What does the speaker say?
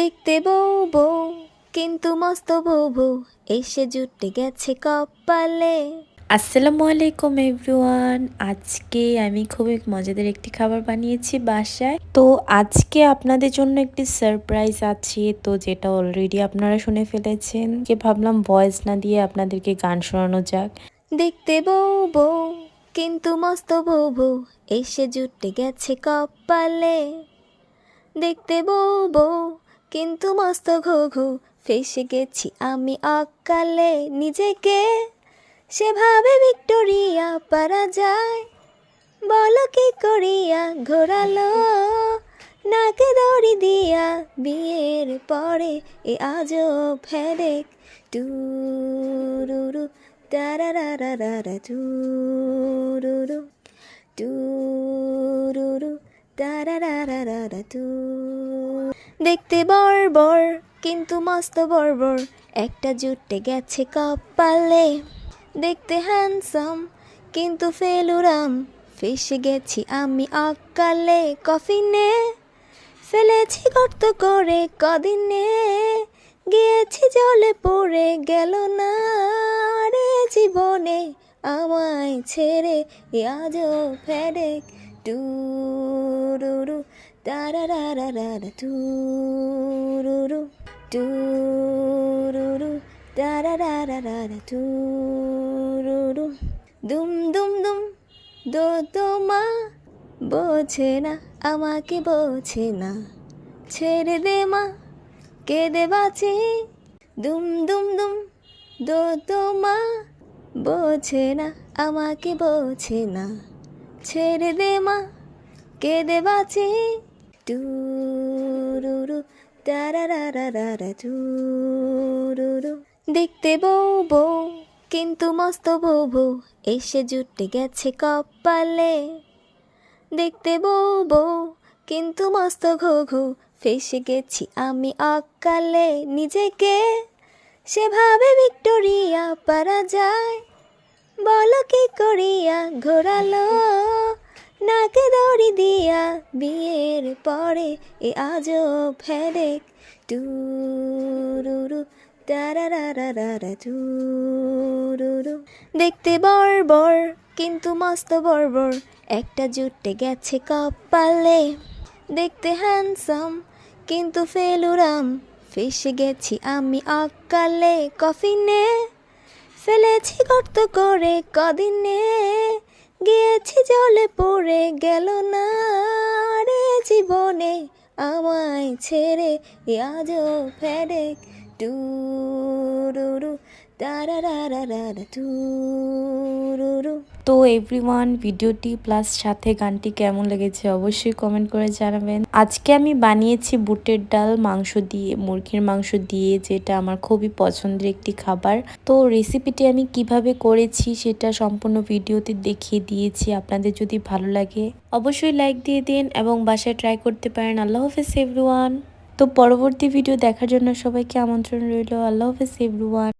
দেখতে বউ বউ কিন্তু মস্ত বউ বউ এসে জুটে গেছে কপালে। আসসালামু আলাইকুম এভরিওয়ান আজকে আমি খুবই মজাদার একটি খাবার বানিয়েছি বাসায়। তো আজকে আপনাদের জন্য একটি সারপ্রাইজ আছে তো যেটা অলরেডি আপনারা শুনে ফেলেছেন। যে ভাবলাম ভয়েস না দিয়ে আপনাদেরকে গান শোনানো যাক। দেখতে বউ বউ কিন্তু মস্ত বউ বউ এসে জুটে গেছে কপালে। দেখতে বউ বউ কিন্তু মস্ত ঘো ঘো ফেসে গেছি আমি অকালে নিজেকে। সেভাবে ভিক্টোরিয়া পারা যায়। বলো কি করিয়া ঘোরালো? নাকে দড়ি দিয়া বিয়ের পরে এ আজও ফেরেক টুরুরু তারারারারা টুরুরু টুরুরু তারারারারা টু দেখতে বর্বর কিন্তু মস্ত বর্বর একটা জুটে গেছে কপালে। দেখতে হ্যান্ডসাম কিন্তু ফেলুরাম ফেসে গেছি আমি অকালে কফিনে। ফেলেছি গর্ত করে কদিনে। গিয়েছি জলে পড়ে গেল না রে জীবনে। আমায় ছেড়ে আজও ফেরেক টুরুরু। তারারারারা টুরুরু টুরুরু তারারারারা টুরুরু দুম দুম দুম দো দো মা বোঝে না, আমাকে বোঝে না, ছেড়ে দে মা, কেঁদে বাঁচি। দুম দুম দুম দো দো মা বোঝে না, আমাকে বোঝে না, ছেড়ে দে মা, কেঁদে বাঁচি। টুরুরু তারারারারা টুরুরু দেখতে বউ বউ, কিন্তু মস্ত বউ বউ, এসে জুটে গেছে কপালে। দেখতে বউ বউ, কিন্তু মস্ত ঘো ঘো, ফেসে গেছি আমি অকালে নিজেকে। সেভাবে ভিক্টোরিয়া পারা যায়, বলো কি করিয়া ঘোরালো? নাকে দড়ি দিয়া বিয়ের পরে এ আজও ফেরেক টুরুরু টুরুরু দেখতে বর্বর কিন্তু মস্ত বর্বর একটা জুটে গেছে কপালে। দেখতে হ্যান্ডসাম কিন্তু ফেলুরাম, ফেসে গেছি আমি অকালে। কফিনে ফেলেছি গর্ত করে কদিনে। গিয়েছি জলে পড়ে গেল না রে জীবনে। আমায় ছেড়ে আজও ফেরেক টুরুরু টু টুরুরু তো এভরিওয়ান ভিডিওটি প্লাস সাথে গানটি কেমন লেগেছে অবশ্যই কমেন্ট করে জানাবেন। আজকে আমি বানিয়েছি বুটের ডাল, মাংস দিয়ে, মুরগির মাংস দিয়ে, যেটা আমার খুবই পছন্দের একটি খাবার। তো রেসিপিটি আমি কীভাবে করেছি সেটা সম্পূর্ণ ভিডিওতে দেখিয়ে দিয়েছি, আপনাদের যদি ভালো লাগে। অবশ্যই লাইক দিয়ে দিন এবং বাসায় ট্রাই করতে পারেন। আল্লাহ হাফেজ এভরিওয়ান তো পরবর্তী ভিডিও দেখার জন্য সবাইকে আমন্ত্রণ রইল। আল্লাহ হাফেজ এভরিওয়ান